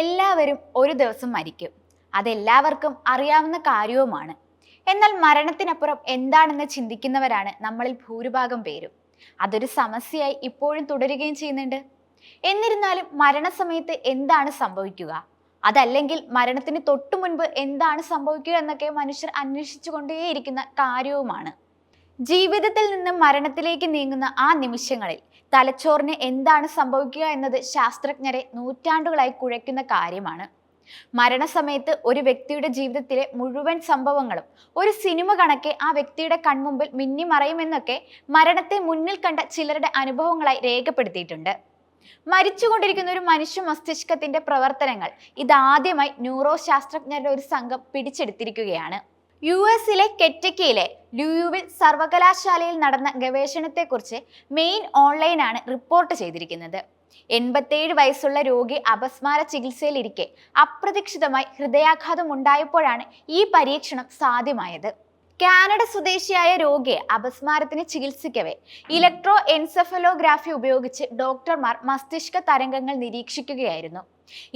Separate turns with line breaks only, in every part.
എല്ലാവരും ഒരു ദിവസം മരിക്കും. അതെല്ലാവർക്കും അറിയാവുന്ന കാര്യവുമാണ്. എന്നാൽ മരണത്തിനപ്പുറം എന്താണെന്ന് ചിന്തിക്കുന്നവരാണ് നമ്മളിൽ ഭൂരിഭാഗം പേരും. അതൊരു സമസ്യയായി ഇപ്പോഴും തുടരുകയും ചെയ്യുന്നുണ്ട്. എന്നിരുന്നാലും മരണസമയത്ത് എന്താണ് സംഭവിക്കുക? അതല്ലെങ്കിൽ മരണത്തിന് തൊട്ടു മുൻപ് എന്താണ് സംഭവിക്കുക എന്നൊക്കെ മനുഷ്യർ അന്വേഷിച്ചുകൊണ്ടേയിരിക്കുന്ന കാര്യവുമാണ്. ജീവിതത്തിൽ നിന്ന് മരണത്തിലേക്ക് നീങ്ങുന്ന ആ നിമിഷങ്ങളിൽ തലച്ചോറിന് എന്താണ് സംഭവിക്കുക എന്നത് ശാസ്ത്രജ്ഞരെ നൂറ്റാണ്ടുകളായി കുഴയ്ക്കുന്ന കാര്യമാണ്. മരണസമയത്ത് ഒരു വ്യക്തിയുടെ ജീവിതത്തിലെ മുഴുവൻ സംഭവങ്ങളും ഒരു സിനിമ കണക്കെ ആ വ്യക്തിയുടെ കൺമുമ്പിൽ മിന്നി മറയുമെന്നൊക്കെ മരണത്തെ മുന്നിൽ കണ്ട ചിലരുടെ അനുഭവങ്ങളായി രേഖപ്പെടുത്തിയിട്ടുണ്ട്. മരിച്ചുകൊണ്ടിരിക്കുന്ന ഒരു മനുഷ്യ മസ്തിഷ്കത്തിന്റെ പ്രവർത്തനങ്ങൾ ഇതാദ്യമായി ന്യൂറോ ശാസ്ത്രജ്ഞരുടെ ഒരു സംഘം പിടിച്ചെടുത്തിരിക്കുകയാണ്. യു എസിലെ കെറ്റക്കിയിലെ ലുയുവിൽ സർവകലാശാലയിൽ നടന്ന ഗവേഷണത്തെക്കുറിച്ച് മെയിൻ ഓൺലൈനാണ് റിപ്പോർട്ട് ചെയ്തിരിക്കുന്നത്. എൺപത്തേഴ് വയസ്സുള്ള രോഗി അപസ്മാര ചികിത്സയിലിരിക്കെ അപ്രതീക്ഷിതമായി ഹൃദയാഘാതം ഉണ്ടായപ്പോഴാണ് ഈ പരീക്ഷണം സാധ്യമായത്. കാനഡ സ്വദേശിയായ രോഗിയെ അപസ്മാരത്തിന് ചികിത്സിക്കവേ. ഇലക്ട്രോ എൻസെഫലോഗ്രാഫി ഉപയോഗിച്ച് ഡോക്ടർമാർ മസ്തിഷ്ക തരംഗങ്ങൾ നിരീക്ഷിക്കുകയായിരുന്നു.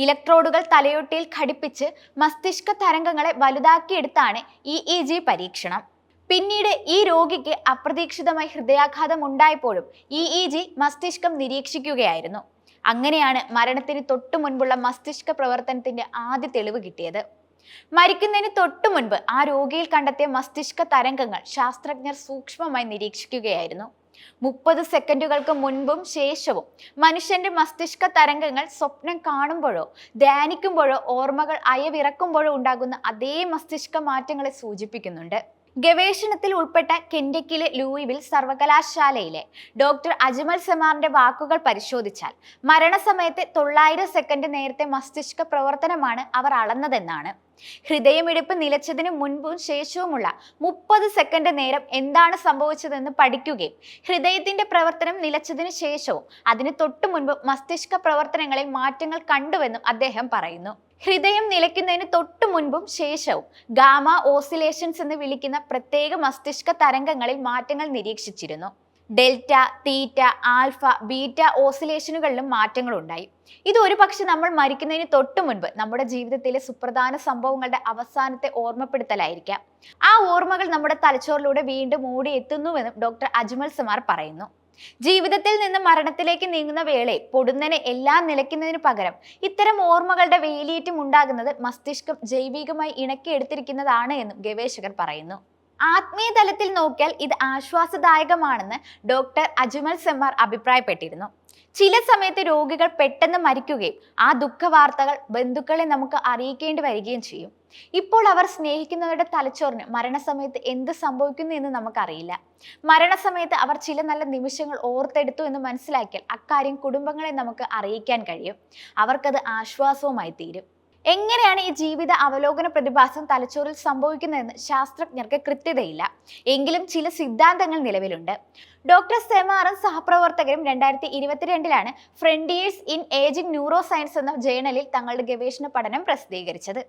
ഇലക്ട്രോഡുകൾ തലയൊട്ടിയിൽ ഘടിപ്പിച്ച് മസ്തിഷ്ക തരംഗങ്ങളെ വലുതാക്കിയെടുത്താണ് ഇ ഇ ജി പരീക്ഷണം. പിന്നീട് ഈ രോഗിക്ക് അപ്രതീക്ഷിതമായി ഹൃദയാഘാതം ഉണ്ടായപ്പോഴും ഇ ഇ ജി മസ്തിഷ്കം നിരീക്ഷിക്കുകയായിരുന്നു. അങ്ങനെയാണ് മരണത്തിന് തൊട്ടു മുൻപുള്ള മസ്തിഷ്ക പ്രവർത്തനത്തിന്റെ ആദ്യ തെളിവ് കിട്ടിയത്. മരിക്കുന്നതിന് തൊട്ടു മുൻപ് ആ രോഗിയിൽ കണ്ടെത്തിയ മസ്തിഷ്ക തരംഗങ്ങൾ ശാസ്ത്രജ്ഞർ സൂക്ഷ്മമായി നിരീക്ഷിക്കുകയായിരുന്നു. മുപ്പത് സെക്കൻഡുകൾക്ക് മുൻപും ശേഷവും മനുഷ്യന്റെ മസ്തിഷ്ക തരംഗങ്ങൾ സ്വപ്നം കാണുമ്പോഴോ ധ്യാനിക്കുമ്പോഴോ ഓർമ്മകൾ അയവിറക്കുമ്പോഴോ ഉണ്ടാകുന്ന അതേ മസ്തിഷ്ക മാറ്റങ്ങളെ സൂചിപ്പിക്കുന്നുണ്ട്. ഗവേഷണത്തിൽ ഉൾപ്പെട്ട കെൻഡക്കിലെ ലൂയിവിൽ സർവകലാശാലയിലെ ഡോക്ടർ അജ്മൽ സെമാറിന്റെ വാക്കുകൾ പരിശോധിച്ചാൽ മരണസമയത്തെ തൊള്ളായിരം സെക്കൻഡ് നേരത്തെ മസ്തിഷ്ക പ്രവർത്തനമാണ് അവർ അളന്നതെന്നാണ്. ഹൃദയമിടിപ്പ് നിലച്ചതിന് മുൻപും ശേഷവുമുള്ള മുപ്പത് സെക്കൻഡ് നേരം എന്താണ് സംഭവിച്ചതെന്ന് പഠിക്കുകയും ഹൃദയത്തിന്റെ പ്രവർത്തനം നിലച്ചതിന് ശേഷവും അതിന് തൊട്ടു മുൻപ് മസ്തിഷ്ക പ്രവർത്തനങ്ങളിൽ മാറ്റങ്ങൾ കണ്ടുവെന്നും അദ്ദേഹം പറയുന്നു. ഹൃദയം നിലയ്ക്കുന്നതിന് തൊട്ടു മുൻപും ശേഷവും ഗാമ ഓസിലേഷൻസ് എന്ന് വിളിക്കുന്ന പ്രത്യേക മസ്തിഷ്ക തരംഗങ്ങളിൽ മാറ്റങ്ങൾ നിരീക്ഷിച്ചിരുന്നു. ഡെൽറ്റ തീറ്റ ആൽഫ ബീറ്റ ഓസിലേഷനുകളിലും മാറ്റങ്ങൾ ഉണ്ടായി ഇത് ഒരു പക്ഷെ നമ്മൾ മരിക്കുന്നതിന് തൊട്ടു മുൻപ് നമ്മുടെ ജീവിതത്തിലെ സുപ്രധാന സംഭവങ്ങളുടെ അവസാനത്തെ ഓർമ്മപ്പെടുത്തലായിരിക്കാം. ആ ഓർമ്മകൾ നമ്മുടെ തലച്ചോറിലൂടെ വീണ്ടും ഓടിയെത്തുന്നുവെന്നും ഡോക്ടർ അജ്മൽ സുമാർ പറയുന്നു. ജീവിതത്തിൽ നിന്ന് മരണത്തിലേക്ക് നീങ്ങുന്ന വേളയിൽ പൊടുന്നനെ എല്ലാം നിലയ്ക്കുന്നതിന് പകരം ഇത്തരം ഓർമ്മകളുടെ വേലിയേറ്റം ഉണ്ടാകുന്നത് മസ്തിഷ്കം ജൈവികമായി ഇണക്കിയെടുത്തിരിക്കുന്നതാണ് എന്നും ഗവേഷകർ പറയുന്നു. ആത്മീയ തലത്തിൽ നോക്കിയാൽ ഇത് ആശ്വാസദായകമാണെന്ന് ഡോക്ടർ അജ്മൽ സെമാർ അഭിപ്രായപ്പെട്ടിരുന്നു. ചില സമയത്ത് രോഗികൾ പെട്ടെന്ന് മരിക്കുകയും ആ ദുഃഖ വാർത്തകൾ ബന്ധുക്കളെ നമുക്ക് അറിയിക്കേണ്ടി വരികയും ചെയ്യും. ഇപ്പോൾ അവർ സ്നേഹിക്കുന്നവരുടെ തലച്ചോറിന് മരണസമയത്ത് എന്ത് സംഭവിക്കുന്നു എന്ന് നമുക്കറിയില്ല. മരണസമയത്ത് അവർ ചില നല്ല നിമിഷങ്ങൾ ഓർത്തെടുത്തു എന്ന് മനസ്സിലാക്കിയാൽ അക്കാര്യം കുടുംബങ്ങളെ നമുക്ക് അറിയിക്കാൻ കഴിയും. അവർക്കത് ആശ്വാസവുമായി തീരും. എങ്ങനെയാണ് ഈ ജീവിത അവലോകന പ്രതിഭാസം തലച്ചോറിൽ സംഭവിക്കുന്നതെന്ന് ശാസ്ത്രജ്ഞർക്ക് കൃത്യതയില്ല. എങ്കിലും ചില സിദ്ധാന്തങ്ങൾ നിലവിലുണ്ട്. ഡോക്ടർ സെമാറും സഹപ്രവർത്തകരും രണ്ടായിരത്തി ഇരുപത്തിരണ്ടിലാണ് Frontiers in Aging Neuroscience എന്ന ജേണലിൽ തങ്ങളുടെ ഗവേഷണ പഠനം പ്രസിദ്ധീകരിച്ചത്.